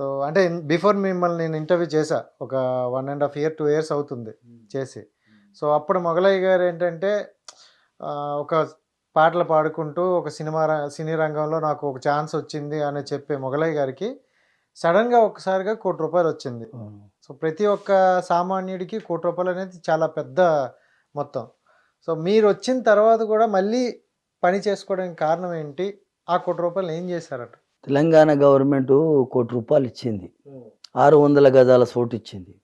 So అంటే before మిమ్మల్ని నేను ఇంటర్వ్యూ చేశా. ఒక one and half year two years అవుతుంది చేసి. సో అప్పుడు మొగలయ్య గారు ఏంటంటే ఒక పాటలు పాడుకుంటూ ఒక సినిమా సినీ రంగంలో నాకు ఒక ఛాన్స్ వచ్చింది అని చెప్పే మొగలయ్య గారికి సడన్గా ఒకసారిగా కోటి రూపాయలు వచ్చింది. సో ప్రతి ఒక్క సామాన్యుడికి కోటి రూపాయలు అనేది చాలా పెద్ద మొత్తం. సో మీరు వచ్చిన తర్వాత కూడా మళ్ళీ పని చేసుకోవడానికి కారణం ఏంటి? ఆ కోటి రూపాయలు ఏం చేశారట? తెలంగాణ గవర్నమెంట్ కోటి రూపాయలు ఇచ్చింది. ఆరు వందల గజాల చోటు ఇచ్చింది.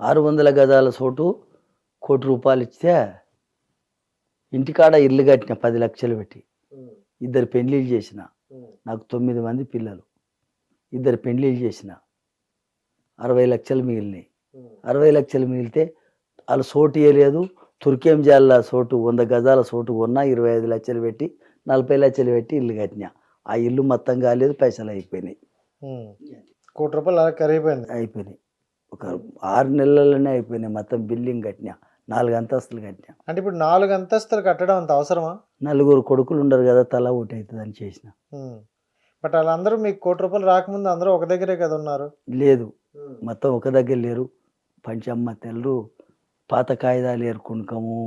ఆరు వందల గజాల చోటు కోటి రూపాయలు ఇస్తే ఇంటికాడ ఇల్లు కట్టిన పది లక్షలు పెట్టి ఇద్దరు పెళ్ళిళ్ళు చేసిన. నాకు తొమ్మిది మంది పిల్లలు. ఇద్దరు పెళ్ళిళ్ళు చేసిన. అరవై లక్షలు మిగిలినాయి. అరవై లక్షలు మిగిలితే వాళ్ళు సోటు ఇవ్వలేదు తుర్కేం జాల సోటు వంద గజాల సోటు కొన్నా ఇరవై ఐదు లక్షలు పెట్టి నలభై లక్షలు పెట్టి ఇల్లు కట్టినా. ఆ ఇల్లు మొత్తం కాలేదు పైసలు అయిపోయినాయి. కోటి రూపాయలు అలా కరిగిపోయింది. అయిపోయినాయి. ఒక ఆరు నెలల్లోనే అయిపోయినాయి మొత్తం బిల్డింగ్ కట్టినా నాలుగు అంతస్తులు కట్టినా. అంటే ఇప్పుడు నాలుగు అంతస్తులు కట్టడం అంత అవసరమా? నలుగురు కొడుకులు ఉండరు కదా తల ఒకటి అవుతుంది అని చేసిన. బట్ వాళ్ళందరూ మీకు కోటి రూపాయలు రాకముందు అందరూ ఒక దగ్గరే కదా ఉన్నారు. లేదు. మొత్తం ఒక దగ్గర లేరు. పంచమ్మ తెల్లరు పాత కాగితాలు ఏరుకునకము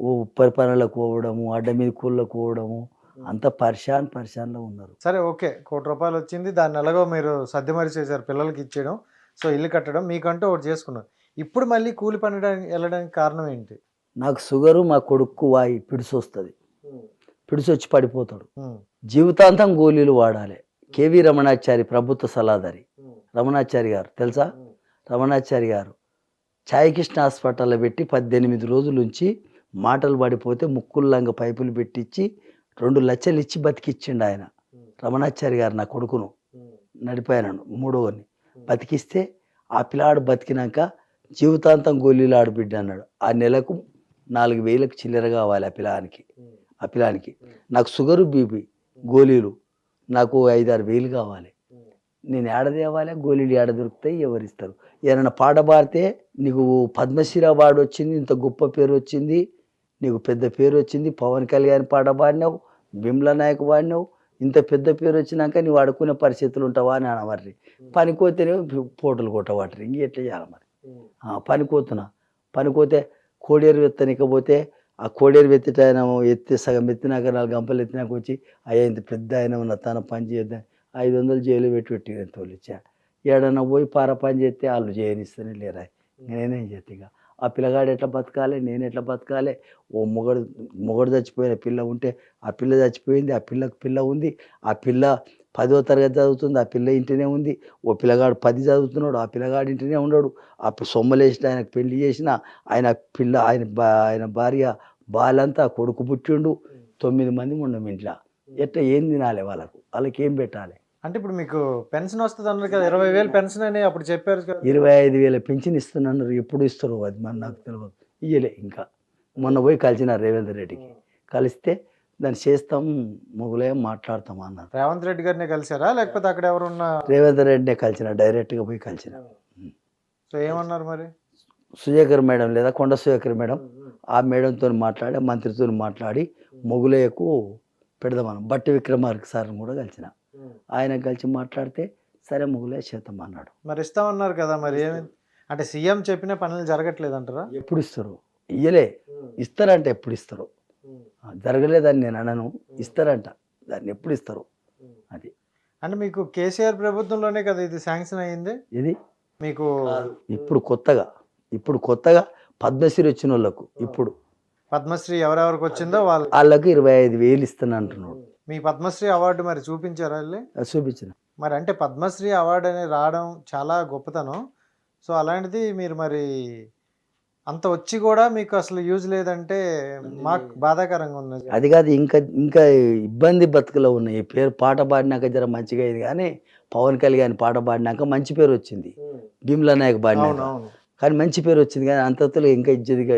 ఓ ఉప్పరి పనులకు పోవడము అడ్డ మీద కూళ్ళకు పోవడము అంత పరిశాన్ పరిశాన్లో ఉన్నారు. సరే ఓకే. కోటి రూపాయలు వచ్చింది. దాన్ని ఎలాగో మీరు సర్దిమరి చేశారు పిల్లలకి ఇచ్చేయడం. సో ఇల్లు కట్టడం మీకంటూ ఒకటి చేసుకున్నారు. ఇప్పుడు మళ్ళీ కూలి పనడానికి వెళ్ళడానికి కారణం ఏంటి? నాకు షుగరు మా కొడుకు వాయి పిడిసి వస్తుంది. పిడిసి వచ్చి పడిపోతాడు. జీవితాంతం గోళీలు వాడాలి. కేవి రమణాచారి ప్రభుత్వ సలహాదారి. రమణాచారి గారు తెలుసా? రమణాచారి గారు ఛాయకృష్ణ హాస్పిటల్లో పెట్టి పద్దెనిమిది రోజుల నుంచి మాటలు పడిపోతే ముక్కుల్లంగా పైపులు పెట్టించి రెండు లక్షలు ఇచ్చి బతికిచ్చిండు ఆయన. రమణాచారి గారు నా కొడుకును నడిపాయనను మూడోని బతికిస్తే ఆ పిల్లాడు బతికినాక జీవితాంతం గోళీలు ఆడబిడ్డ అన్నాడు. ఆ నెలకు నాలుగు వేలకు చిల్లర కావాలి ఆ పిల్లానికి. ఆ పిల్లానికి. నాకు షుగరు బీపీ గోళీలు. నాకు ఐదారు వేలు కావాలి. నేను ఏడ తేవాలి? గోళీలు ఏడ దొరుకుతాయి? ఎవరిస్తారు ఏదైనా పాట పాడితే నీకు పద్మశ్రీ అవార్డు వచ్చింది ఇంత గొప్ప పేరు వచ్చింది నీకు పెద్ద పేరు వచ్చింది పవన్ కళ్యాణ్ పాట పాడినావు బిమ్లా నాయక్ పాడినావు ఇంత పెద్ద పేరు వచ్చినాక నీవు ఆడుకునే పరిస్థితులు ఉంటావా అని అనవర్రి. పనికోతేనే పోటలు కొట్టవాటరు ఇంక ఎట్లా చేయాలి మరి? పనికోతున్నా పనికోతే కోడేరు ఎత్తనికపోతే ఆ కోడేరు ఆయన ఎత్తి సగం ఎత్తినాక నాలుగు గంపలు ఎత్తినాక వచ్చి అయ్యా ఇంత పెద్ద ఆయన ఉన్న తన పని చేద్దాం ఐదు వందలు జైలు పెట్టి పెట్టి తోలిచ్చా ఏడన్నా పోయి పార పని చేస్తే వాళ్ళు చేయనిస్తేనే లేరా? నేనేం ఇక ఆ పిల్లగాడు ఎట్లా బతకాలి నేను ఎట్లా బతకాలి ఓ మొగడు మొగడు చచ్చిపోయిన పిల్ల ఉంటే ఆ పిల్ల చచ్చిపోయింది ఆ పిల్లకు పిల్ల ఉంది ఆ పిల్ల పదో తరగతి చదువుతుంది ఆ పిల్ల ఇంటినే ఉంది ఓ పిల్లగాడు పది చదువుతున్నాడు ఆ పిల్లగాడు ఇంటినే ఉన్నాడు ఆ సొమ్మలేసిన ఆయనకు పెళ్ళి చేసిన ఆయన పిల్ల ఆయన ఆయన భార్య బాలంతా కొడుకు పుట్టిండు తొమ్మిది మంది ఉండం ఇంట్లో ఎట్లా ఏం తినాలి వాళ్ళకు? వాళ్ళకి ఏం పెట్టాలి? అంటే ఇప్పుడు మీకు పెన్షన్ వస్తుంది అన్నారు కదా ఇరవై వేలు పెన్షన్ అని అప్పుడు చెప్పారు కదా. ఇరవై ఐదు వేల పెన్షన్ ఇస్తున్నారు ఎప్పుడు ఇస్తారు అది మన నాకు తెలియదు ఇయ్యలే ఇంకా. మొన్న పోయి కలిసిన రేవంత్ రెడ్డికి. కలిస్తే దాన్ని చేస్తాం మొగులే మాట్లాడతాం అన్నారు. రేవంత్ రెడ్డి గారిని కలిసారా? లేకపోతే అక్కడ ఎవరున్నా? రేవంత్ రెడ్డినే కలిసిన డైరెక్ట్గా పోయి కలిసిన. సో ఏమన్నారు మరి? సుజేకర్ మేడం లేదా కొండ సుజేకర్ మేడం ఆ మేడంతో మాట్లాడి మంత్రితో మాట్లాడి మొగులేయకు పెడదామన్నాం బట్టి విక్రమార్క సార్ని కూడా కలిసిన. ఆయన కలిసి మాట్లాడితే సరే మొగులే చేద్దాం అన్నాడు. మరి ఇస్తామన్నారు కదా మరి ఏమి? అంటే సీఎం చెప్పిన పనులు జరగట్లేదు అంటారా ఎప్పుడు ఇస్తారు? ఇయ్యలే. ఇస్తారంట ఎప్పుడు ఇస్తారు? జరగలేదని నేను అనను. ఇస్తారంట. దాన్ని ఎప్పుడు ఇస్తారు? అది. అంటే మీకు కేసీఆర్ ప్రభుత్వంలోనే కదా ఇది శాంక్షన్ అయ్యింది? ఇది మీకు ఇప్పుడు కొత్తగా. ఇప్పుడు కొత్తగా పద్మశ్రీ వచ్చిన వాళ్ళకు ఇప్పుడు. పద్మశ్రీ ఎవరెవరికి వచ్చిందో వాళ్ళు వాళ్ళకు ఇరవై ఐదు వేలు ఇస్తాను అంటున్నాడు. మీ పద్మశ్రీ అవార్డు మరి చూపించారా వెళ్ళి? అది చూపించిన. మరి అంటే పద్మశ్రీ అవార్డు అనేది రావడం చాలా గొప్పతనం. సో అలాంటిది మీరు మరి అంత వచ్చి కూడా మీకు అసలు యూజ్ లేదంటే మాకు బాధాకరంగా ఉంది అది కాదు ఇంకా ఇంకా ఇబ్బంది బతుకులో ఉన్నాయి. పేరు పాట పాడినాక జర మంచిగా అయింది కానీ పవన్ కళ్యాణ్ పాట పాడినాక మంచి పేరు వచ్చింది. భీమ్లా నాయక్ పాడినాక. కానీ మంచి పేరు వచ్చింది కానీ అంతలో ఇంకా ఇజ్జతిగా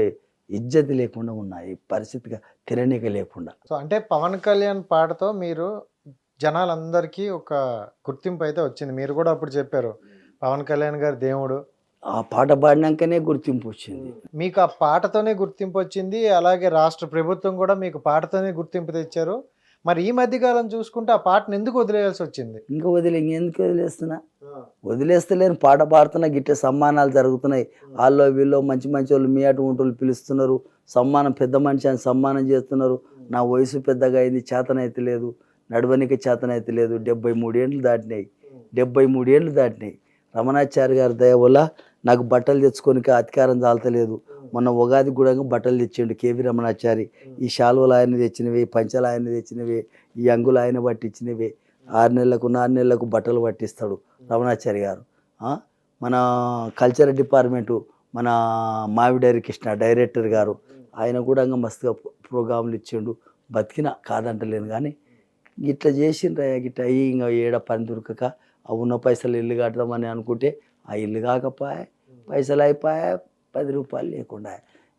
ఇజ్జతి లేకుండా ఉన్నాయి పరిస్థితిగా తిరనిక లేకుండా. సో అంటే పవన్ కళ్యాణ్ పాటతో మీరు జనాలందరికీ ఒక గుర్తింపు అయితే వచ్చింది. మీరు కూడా అప్పుడు చెప్పారు పవన్ కళ్యాణ్ గారి దేవుడు. ఆ పాట పాడినాకనే గుర్తింపు వచ్చింది. మీకు ఆ పాటతోనే గుర్తింపు వచ్చింది. అలాగే రాష్ట్ర ప్రభుత్వం కూడా మీకు పాటతోనే గుర్తింపు తెచ్చారు. మరి ఈ మధ్య కాలం చూసుకుంటే ఆ పాటను ఎందుకు వదిలేయాల్సి వచ్చింది? ఇంకా వదిలే ఇంకెందుకు వదిలేస్తున్నా? వదిలేస్తలేను పాట పాడుతున్నా గిట్టే సమ్మానాలు జరుగుతున్నాయి. వాళ్ళు వీళ్ళు మంచి మంచి వాళ్ళు మీ అటువంటి వాళ్ళు పిలుస్తున్నారు. సమ్మానం పెద్ద మనిషి అని సమ్మానం చేస్తున్నారు. నా వయసు పెద్దగా అయింది చేతనైతే లేదు. నడవనికి చేతనైతే లేదు. డెబ్బై మూడేళ్ళు దాటినాయి. డెబ్బై మూడేళ్ళు దాటినాయి. రమణాచారి గారి దయ వల్ల నాకు బట్టలు తెచ్చుకోనికి అధికారం చాలతలేదు. మొన్న ఉగాది కూడా బట్టలు తెచ్చిండు కేవీ రమణాచారి. ఈ శాలువలు ఆయన తెచ్చినవి పంచాలు ఆయన తెచ్చినవి ఈ అంగులు ఆయన పట్టించినవి. ఆరు నెలలకు నాలుగు నెలలకు బట్టలు పట్టిస్తాడు రమణాచారి గారు. మన కల్చరల్ డిపార్ట్మెంటు మన మావిడేరి కృష్ణ డైరెక్టర్ గారు. ఆయన కూడా ఇంకా మస్తుగా ప్రోగ్రాంలు ఇచ్చిండు. బతికిన కాదంటలేను కానీ ఇట్లా చేసిండ్రయ్య గిట్ట అయ్యి ఇంకా ఏడ పని దొరకక ఆ ఉన్న పైసలు ఇల్లు కడదామని అనుకుంటే ఆ ఇల్లు కాకపోయా పైసలు అయిపోయా పది రూపాయలు లేకుండా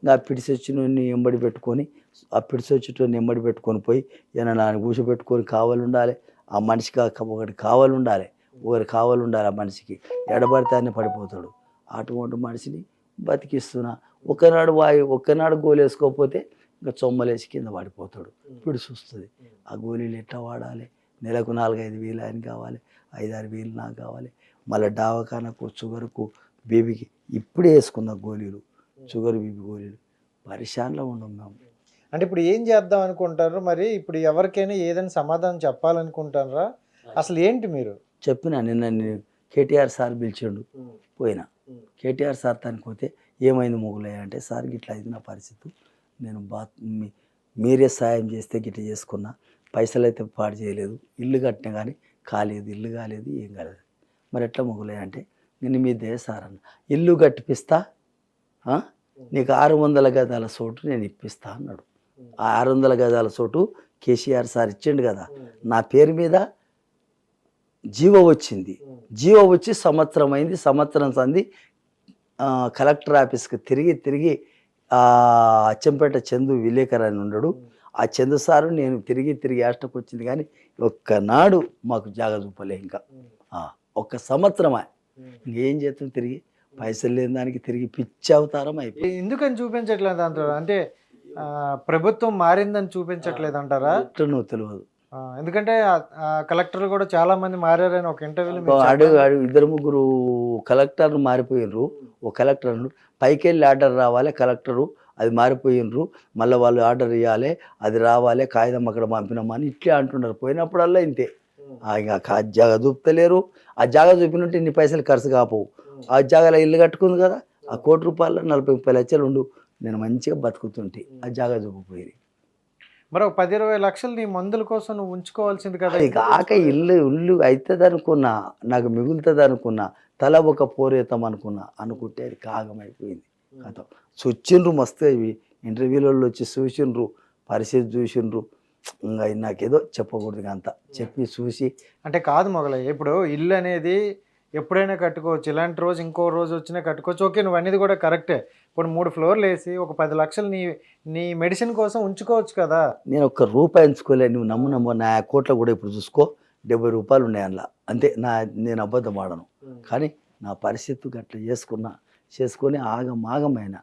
ఇంకా ఆ పిడిసి వచ్చిన ఎంబడి పెట్టుకొని ఆ పిడిసి వచ్చేటోని ఎంబడి పెట్టుకొని పోయి ఏమైనా నాన్న కూర్చోబెట్టుకొని కావాలి ఉండాలి ఆ మనిషికి ఒకటి కావాలి ఉండాలి ఒకరు కావాలి ఉండాలి ఆ మనిషికి. ఎడబడితే ఆయన పడిపోతాడు. అటువంటి మనిషిని బతికిస్తున్నా. ఒకనాడు వాయు ఒక్కనాడు గోలు వేసుకోకపోతే ఇంకా చొమ్మలేసి కింద పడిపోతాడు. పిడిసి వస్తుంది ఆ గోళీలు ఎట్లా వాడాలి? నెలకు నాలుగైదు వేలు ఆయన కావాలి ఐదారు వేలు నాకు కావాలి. మళ్ళీ డావఖానకు షుగర్కు బీబీకి ఇప్పుడే వేసుకున్న గోళీలు షుగర్ బీబీ గోళీలు పరిశాన్లో ఉండం మేము అంటే ఇప్పుడు ఏం చేద్దాం అనుకుంటారు? మరి ఇప్పుడు ఎవరికైనా ఏదైనా సమాధానం చెప్పాలనుకుంటారా అసలు ఏంటి మీరు? చెప్పిన నిన్న నేను కేటీఆర్ సార్ పిలిచిండు. పోయినా. కేటీఆర్ సార్ తనకి పోతే ఏమైంది మొగులయ్య అంటే సార్ గిట్లా అయింది నా పరిస్థితి. నేను బాత్ మీరే సాయం చేస్తే గిట్ల చేసుకున్నా. పైసలు అయితే పాడు చేయలేదు. ఇల్లు కట్టినా కానీ కాలేదు. ఇల్లు కాలేదు ఏం కాలేదు. మరి ఎట్లా మొగులయ్య అంటే నేను సారన్న ఇల్లు కట్టిపిస్తా నీకు ఆరు వందల గదాల చోటు నేను ఇప్పిస్తా అన్నాడు. ఆ ఆరు వందల గదాల చోటు కేసీఆర్ సార్ ఇచ్చిండు కదా. నా పేరు మీద జీవో వచ్చింది. జీవో వచ్చి సంవత్సరం అయింది సంవత్సరం సంది కలెక్టర్ ఆఫీస్కి తిరిగి తిరిగి అచ్చంపేట చందు విలేకర్ అని ఉండడు. ఆ చందు సారు నేను తిరిగి తిరిగి యాష్టకు వచ్చింది కానీ ఒక్కనాడు మాకు జాగ చూపలే ఇంకా. ఒక్క సంవత్సరమే. ఇంకేం చేస్తాం తిరిగి? పైసలు లేని దానికి తిరిగి పిచ్చి అవతారం అయిపోయి ఎందుకని చూపించట్లేదు అంటారు? అంటే ప్రభుత్వం మారిందని చూపించట్లేదు అంటారా? నువ్వు తెలియదు. ఎందుకంటే కలెక్టర్లు కూడా చాలా మంది మారారని ఒక ఇంటర్వ్యూలో అడుగు. అడుగు. ఇద్దరు ముగ్గురు కలెక్టర్లు మారిపోయినరు ఒక కలెక్టర్ పైకి వెళ్ళి ఆర్డర్ రావాలి కలెక్టరు. అది మారిపోయినరు మళ్ళీ వాళ్ళు ఆర్డర్ ఇవ్వాలి అది రావాలి కాగితం అక్కడ పంపినామని ఇట్లే అంటున్నారు. పోయినప్పుడల్లా ఇంతే. ఇంకా ఆ జాగ చూపుతలేరు ఆ జాగ చూపినట్టు ఇన్ని పైసలు ఖర్చు కాపోవు ఆ జాగాలో ఇల్లు కట్టుకుంది కదా ఆ కోటి రూపాయలు నలభై ముప్పై లక్షలు ఉండు. నేను మంచిగా బతుకుతుంటే. ఆ జాగా చూపిపోయింది మరి ఒక పది ఇరవై లక్షలు నీ మందుల కోసం నువ్వు ఉంచుకోవాల్సింది కదా అది కాక ఇల్లు ఇల్లు అవుతుంది అనుకున్నా నాకు మిగులుతుంది అనుకున్నా తల ఒక పోరేతాం అనుకున్నా అనుకుంటే అది కాగమైపోయింది కథ. చొచ్చిండ్రు మస్తు ఇవి ఇంటర్వ్యూలలో వచ్చి చూసిండ్రు పరిస్థితి చూసిండ్రు. ఇంకా నాకేదో చెప్పకూడదు అంత. చెప్పి చూసి అంటే కాదు మొగలయ్య ఇప్పుడు ఇల్లు అనేది ఎప్పుడైనా కట్టుకోవచ్చు. ఇలాంటి రోజు ఇంకో రోజు వచ్చినా కట్టుకోవచ్చు. ఓకే నువ్వు అనేది కూడా కరెక్టే. ఇప్పుడు మూడు ఫ్లోర్లు వేసి ఒక పది లక్షలు నీ నీ మెడిసిన్ కోసం ఉంచుకోవచ్చు కదా. నేను ఒక్క రూపాయి ఎంచుకోలే నువ్వు నమ్ము నమ్ము. నా కోట్లో కూడా ఇప్పుడు చూసుకో. డెబ్బై రూపాయలు ఉన్నాయి అందులో. అంతే నా నేను అబద్ధం ఆడను. కానీ నా పరిస్థితి గట్ల చేసుకున్నా చేసుకొని ఆగమాగమైన